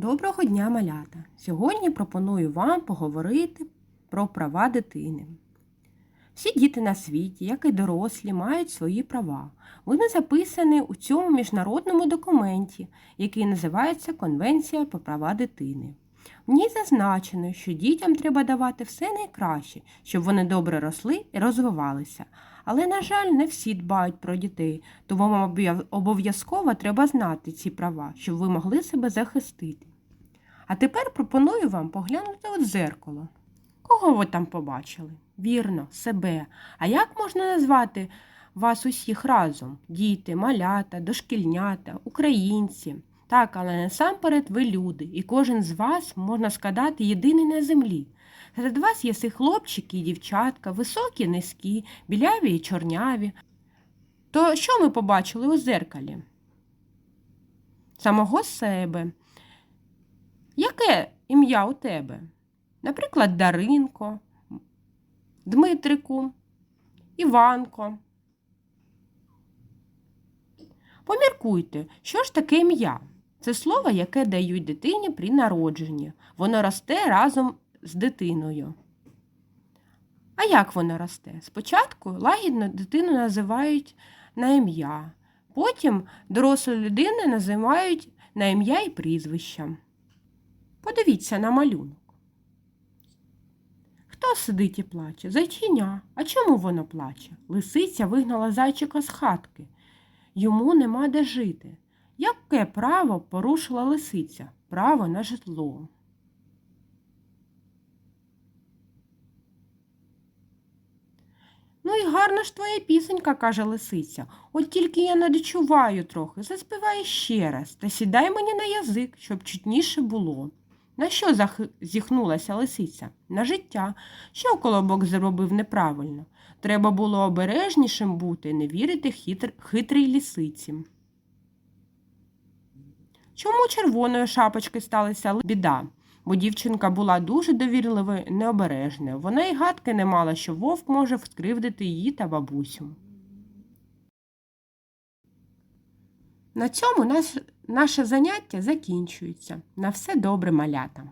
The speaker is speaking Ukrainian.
Доброго дня, малята! Сьогодні пропоную вам поговорити про права дитини. Всі діти на світі, як і дорослі, мають свої права. Вони записані у цьому міжнародному документі, який називається Конвенція про права дитини. В ній зазначено, що дітям треба давати все найкраще, щоб вони добре росли і розвивалися. Але, на жаль, не всі дбають про дітей, тому вам обов'язково треба знати ці права, щоб ви могли себе захистити. А тепер пропоную вам поглянути у дзеркало. Кого ви там побачили? Вірно, себе. А як можна назвати вас усіх разом? Діти, малята, дошкільнята, українці. Так, але насамперед ви люди, і кожен з вас, можна сказати, єдиний на землі. Серед вас є всі хлопчики і дівчатка, високі, низькі, біляві і чорняві. То що ми побачили у зеркалі? Самого себе. Яке ім'я у тебе? Наприклад, Даринко, Дмитрику, Іванко. Поміркуйте, що ж таке ім'я? Це слово, яке дають дитині при народженні. Воно росте разом з дитиною. А як воно росте? Спочатку лагідно дитину називають на ім'я, потім дорослу людину називають на ім'я і прізвища. Подивіться на малюнок. Хто сидить і плаче? Зайчиня. А чому воно плаче? Лисиця вигнала зайчика з хатки. Йому нема де жити. Яке право порушила лисиця? Право на житло. Ну і гарна ж твоя пісенька, каже лисиця. От тільки я не трохи, заспівай ще раз та сідай мені на язик, щоб чутніше було. На що зіхнулася лисиця? На життя. Що колобок зробив неправильно? Треба було обережнішим бути, не вірити хитр... хитрій лисиці. Чому червоної шапочки сталася біда? Бо дівчинка була дуже довірливою необережною. Вона й гадки не мала, що вовк може вскривдити її та бабусю. На цьому наш... наше заняття закінчується. На все добре, малята.